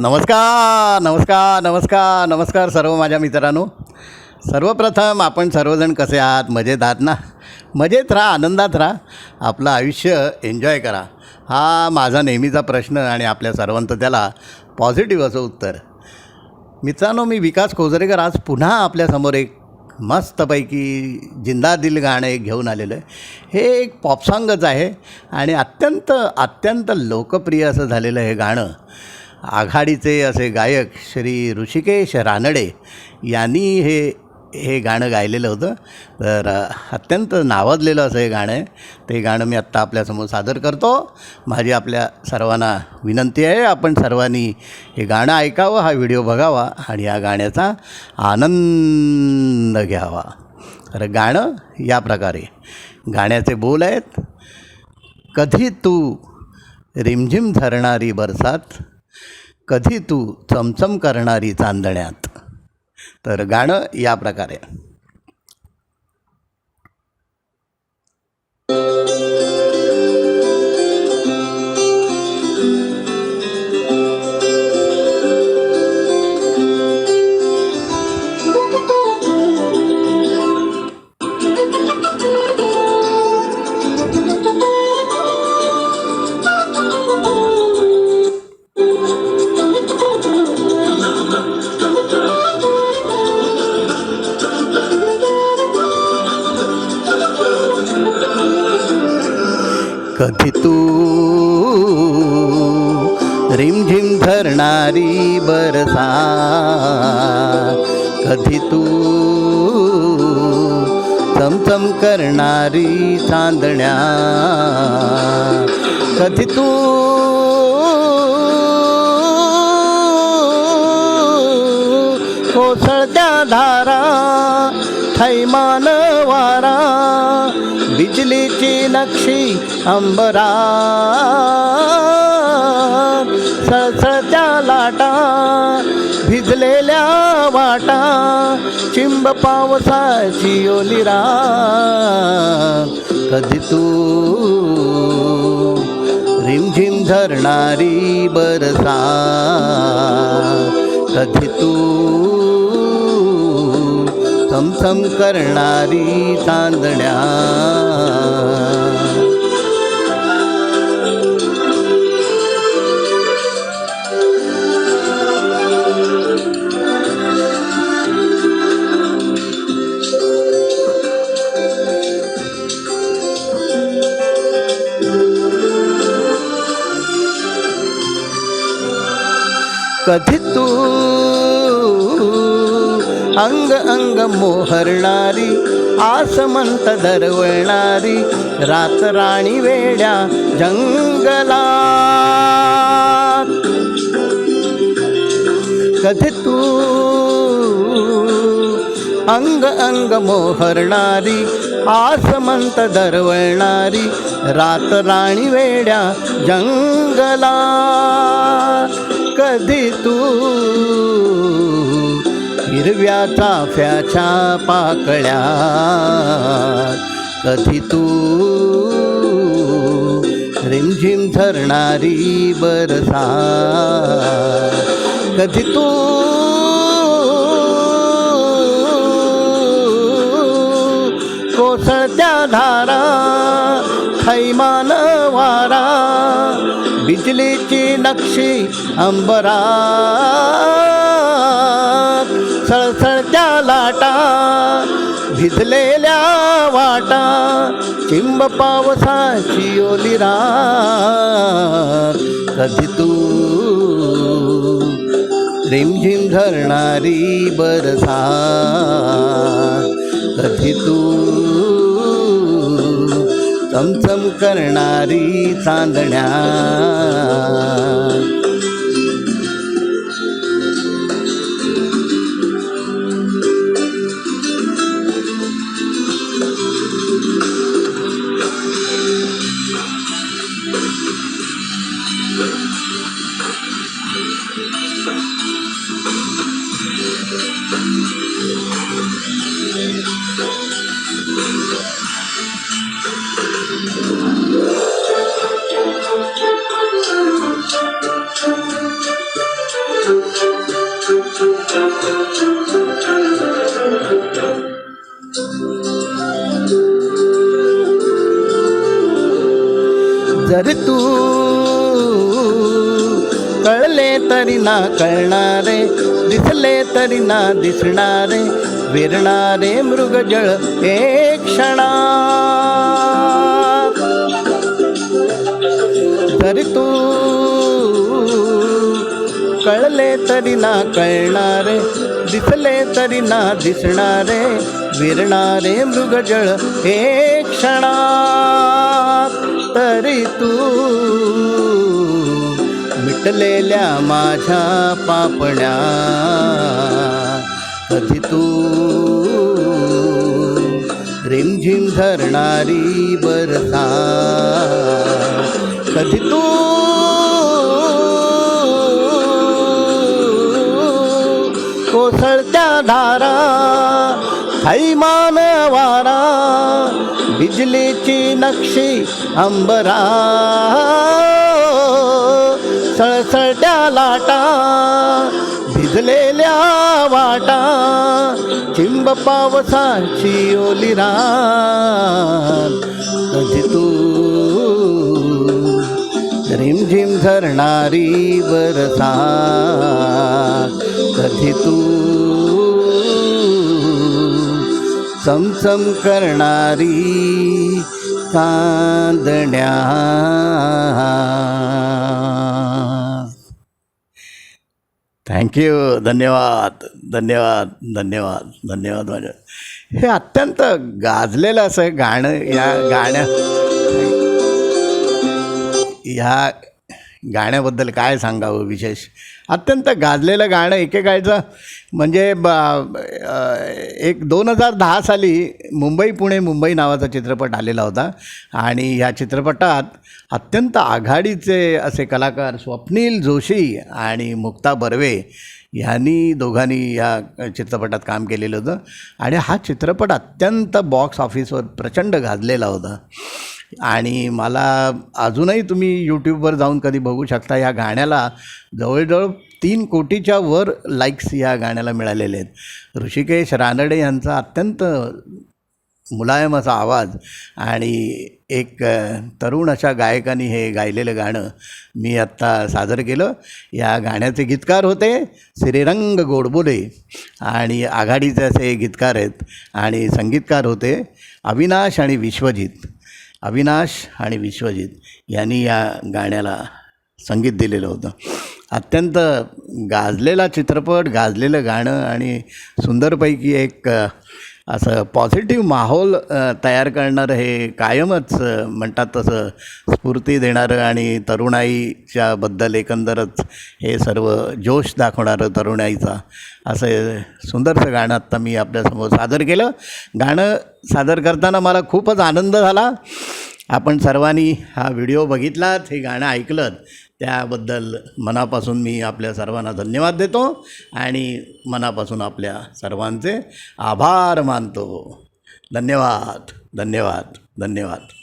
नमस्कार नमस्कार नमस्कार नमस्कार सर्व माझ्या मित्रांनो. सर्वप्रथम आपण सर्वजण कसे आहात? मजेत आहात ना? मजेत राहा आनंदात राहा. आपलं आयुष्य एन्जॉय करा. हा माझा नेहमीचा प्रश्न आणि आपल्या सर्वांचं त्याला पॉझिटिव्ह असं उत्तर. मित्रांनो मी विकास कोजरेकर आज पुन्हा आपल्यासमोर एक मस्तपैकी जिंदा दिल गाणं एक घेऊन आलेलं आहे. हे एक पॉपसॉंगच आहे आणि अत्यंत अत्यंत लोकप्रिय असं झालेलं हे गाणं. आघाडीचे असे गायक श्री ऋषिकेश रानडे यांनी हे हे गाणं गायलेलं होतं. तर अत्यंत नावाजलेलं असं हे गाणं आहे. ते गाणं मी आत्ता आपल्यासमोर सादर करतो. माझी आपल्या सर्वांना विनंती आहे आपण सर्वांनी हे गाणं ऐकावं हा व्हिडिओ बघावा आणि या गाण्याचा आनंद घ्यावा. तर गाणं या प्रकारे. गाण्याचे बोल आहेत कधी तू रिमझिम धरणारी बरसात कधी तू चमचम करणारी चांदण्यात? तर गाणं या प्रकारे. कधी तू? रिमझिम धरणारी बरसा. कधी तू? चमचम करणारी चांदण्या. कधी तू? बिजलीची नक्षी अंबरा. सळसळत्या लाटा भिजलेल्या वाटा चिंब पावसाची ओलिरा. कधी तू रिमझिम धरणारी बरसा. कधी तू थमथम करणारी चांदण्या. कधी तू अंग अंग मोहरणारी आसमंत दरवळणारी रातराणी वेड्या जंगलात. कधी तू अंग अंग मोहरणारी आसमंत दरवळणारी रातराणी वेड्या जंगला कधी तू हिरव्या चाफ्याच्या पाकळ्या. कधी तू रिमझिम धरणारी बरसा. कधी तू कोसळत्या धारा थैमान वारा बिजलीची नक्षी अंबरा. लाटा भिजलेल्या वाटा चिंब पावसाची ओलिरा कधी तू रिमझिम धरणारी बरसा. कधी तू चमचम करणारी चांदण्या. जर तू कळले तरी ना कळणारे दिसले तरी ना दिसणारे विरणारे मृगजळ हे क्षणा. जर तू कळले तरी ना कळणारे दिसले तरी ना दिसणारे विरणारे मृगजळ हे क्षणा. तरी तू मिटलेल्या माझ्या पापण्या कधी तू रिमझिम धरणारी बरसा कधी तू कोसळत्या धारा थैमान वारा बिजलीची नक्षी अंबरा. सळसळत्या लाटा भिजलेल्या वाटा चिंब पावसाची ओलिरा कधी तू रिमझिम झरणारी बरसा चमचम करणारी कांदण्या थँक्यू धन्यवाद. धन्यवाद. धन्यवाद. धन्यवाद माझ्या. हे अत्यंत गाजलेलं असं गाणं या गाण्या ह्या गाण्याबद्दल काय सांगावं विशेष? अत्यंत गाजलेलं गाणं एकेकाळचं म्हणजे ब एक दोन हजार दहा साली मुंबई पुणे मुंबई नावाचा चित्रपट आलेला होता. आणि ह्या चित्रपटात अत्यंत आघाडीचे असे कलाकार स्वप्नील जोशी आणि मुक्ता बर्वे ह्यांनी दोघांनी या चित्रपटात काम केलेलं होतं. आणि हा चित्रपट अत्यंत बॉक्स ऑफिसवर प्रचंड गाजलेला होता. आणि मला अजूनही तुम्ही यूट्यूबवर जाऊन कधी बघू शकता या गाण्याला. जवळजवळ तीन कोटीच्या वर लाईक्स या गाण्याला मिळालेले आहेत. ऋषिकेश रानडे यांचा अत्यंत मुलायम असा आवाज आणि एक तरुण अशा गायकाने हे गायलेलं गाणं मी आत्ता सादर केलं. या गाण्याचे गीतकार होते श्रीरंग गोडबोले आणि आघाडीचे असे गीतकार आहेत आणि संगीतकार होते अविनाश आणि विश्वजित. अविनाश आणि विश्वजित यांनी या गाण्याला संगीत दिलेलं होतं. अत्यंत गाजलेला चित्रपट गाजलेलं गाणं आणि सुंदरपैकी एक असं पॉझिटिव्ह माहोल तयार करणारं हे कायमच म्हणतात तसं स्फूर्ती देणारं आणि तरुणाईच्या बद्दल एकंदरच हे सर्व जोश दाखवणारं तरुणाईचा असं सुंदरसं गाणं आत्ता मी आपल्यासमोर सादर केलं. गाणं सादर करताना मला खूपच आनंद झाला. आपण सर्वांनी हा व्हिडिओ बघितलात हे गाणं ऐकलं त्याबद्दल मनापासून मी आपल्या सर्वांना धन्यवाद देतो आणि मनापासून आपल्या सर्वांचे आभार मानतो. धन्यवाद धन्यवाद धन्यवाद.